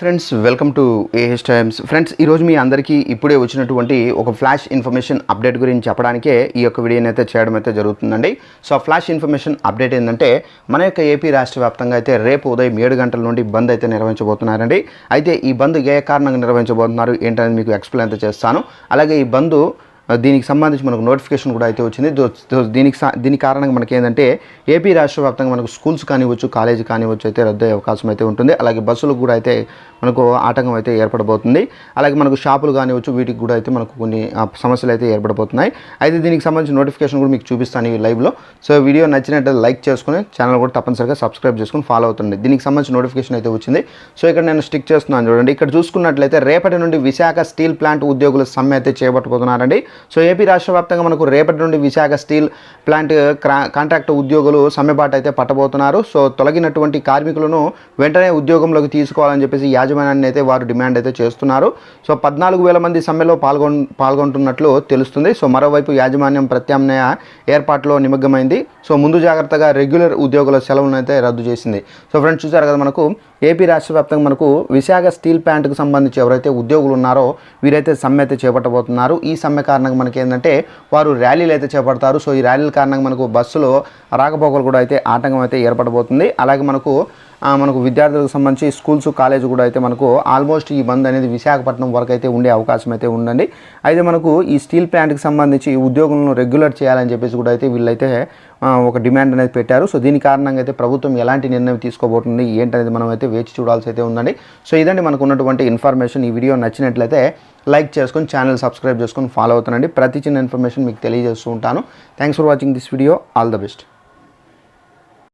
Friends welcome to AH Times friends ఈరోజు మీ అందరికీ ఇప్పుడే వచ్చినటువంటి ఒక ఫ్లాష్ ఇన్ఫర్మేషన్ అప్డేట్ గురించి చెప్పడానికే ఈ యొక్క వీడియోని అయితే చేయడం అయితే జరుగుతుందండి. సో ఆ ఫ్లాష్ ఇన్ఫర్మేషన్ అప్డేట్ ఏంటంటే మన యొక్క ఏపీ రాష్ట్ర వ్యాప్తంగా అయితే రేపు ఉదయం ఏడు గంటల నుండి బంద్ అయితే నిర్వహించబోతున్నారండి. అయితే ఈ బంద్ ఏ కారణంగా నిర్వహించబోతున్నారు ఏంటనేది మీకు ఎక్స్ప్లెయిన్ అయితే చేస్తాను. అలాగే ఈ బంద్ దీనికి సంబంధించి మనకు నోటిఫికేషన్ కూడా అయితే వచ్చింది. దీనికి దీని కారణంగా మనకి ఏంటంటే ఏపీ రాష్ట్ర వ్యాప్తంగా మనకు స్కూల్స్ కానివచ్చు కాలేజీ కానివచ్చు అయితే రద్దు అయ్యే అవకాశం అయితే ఉంటుంది. అలాగే బస్సులకు కూడా అయితే మనకు ఆటంకం అయితే ఏర్పడబోతుంది. అలాగే మనకు షాపులు కానివచ్చు వీటికి కూడా అయితే మనకు కొన్ని ఆ, సమస్యలు అయితే ఏర్పడబోతున్నాయి. అయితే దీనికి సంబంధించిన నోటిఫికేషన్ కూడా మీకు చూపిస్తాను ఈ లైవ్లో సో వీడియో నచ్చినట్లయితే లైక్ చేసుకుని ఛానల్ కూడా తప్పనిసరిగా సబ్స్క్రైబ్ చేసుకుని ఫాలో అవుతుంది దీనికి సంబంధించిన నోటిఫికేషన్ అయితే వచ్చింది. సో ఇక్కడ నేను స్టిక్ చేస్తున్నాను చూడండి. ఇక్కడ చూసుకున్నట్లయితే రేపటి నుండి విశాఖ స్టీల్ ప్లాంట్ ఉద్యోగుల సమ్మె అయితే చేపట్టబోతున్నారండి. సో ఏపీ రాష్ట్ర వ్యాప్తంగా మనకు రేపటి నుండి విశాఖ స్టీల్ ప్లాంట్ కాంట్రాక్ట్ ఉద్యోగులు సమ్మెబాటు అయితే పట్టబోతున్నారు. సో తొలగినటువంటి కార్మికులను వెంటనే ఉద్యోగంలోకి తీసుకోవాలని చెప్పేసి యాజమాన్యాన్ని అయితే వారు డిమాండ్ అయితే చేస్తున్నారు. సో పద్నాలుగు వేల మంది సమ్మెలో పాల్గొన్ పాల్గొంటున్నట్లు తెలుస్తుంది. సో మరోవైపు యాజమాన్యం ప్రత్యామ్నాయ ఏర్పాట్లో నిమగ్నమైంది. సో ముందు జాగ్రత్తగా రెగ్యులర్ ఉద్యోగుల సెలవులను అయితే రద్దు చేసింది. సో ఫ్రెండ్స్ చూసారు కదా మనకు ఏపీ రాష్ట్ర వ్యాప్తంగా మనకు విశాఖ స్టీల్ ప్లాంట్కు సంబంధించి ఎవరైతే ఉద్యోగులు ఉన్నారో వీరైతే సమ్మె అయితే చేపట్టబోతున్నారు. ఈ సమ్మె కారణంగా మనకి ఏంటంటే వారు ర్యాలీలు అయితే చేపడతారు. సో ఈ ర్యాలీల కారణంగా మనకు బస్సులో రాకపోకలు కూడా అయితే ఆటంకం అయితే ఏర్పడబోతుంది. అలాగే మనకు మనకు విద్యార్థులకు సంబంధించి స్కూల్స్ కాలేజ్ కూడా అయితే మనకు ఆల్మోస్ట్ ఈ బంద్ అనేది విశాఖపట్నం వరకు అయితే ఉండే అవకాశం అయితే ఉందండి. అయితే మనకు ఈ స్టీల్ ప్లాంట్కి సంబంధించి ఉద్యోగులను రెగ్యులర్ చేయాలని చెప్పేసి కూడా అయితే వీళ్ళైతే ఒక డిమాండ్ అనేది పెట్టారు. సో దీని కారణంగా అయితే ప్రభుత్వం ఎలాంటి నిర్ణయం తీసుకోబోతుంది ఏంటనేది మనం అయితే వేచి చూడాల్సి అయితే ఉందండి. సో ఇదండి మనకు ఉన్నటువంటి ఇన్ఫర్మేషన్. ఈ వీడియో నచ్చినట్లయితే లైక్ చేసుకొని ఛానల్ సబ్స్క్రైబ్ చేసుకొని ఫాలో అవుతానండి. ప్రతి చిన్న ఇన్ఫర్మేషన్ మీకు తెలియజేస్తూ ఉంటాను. Thanks for watching this video. All the best.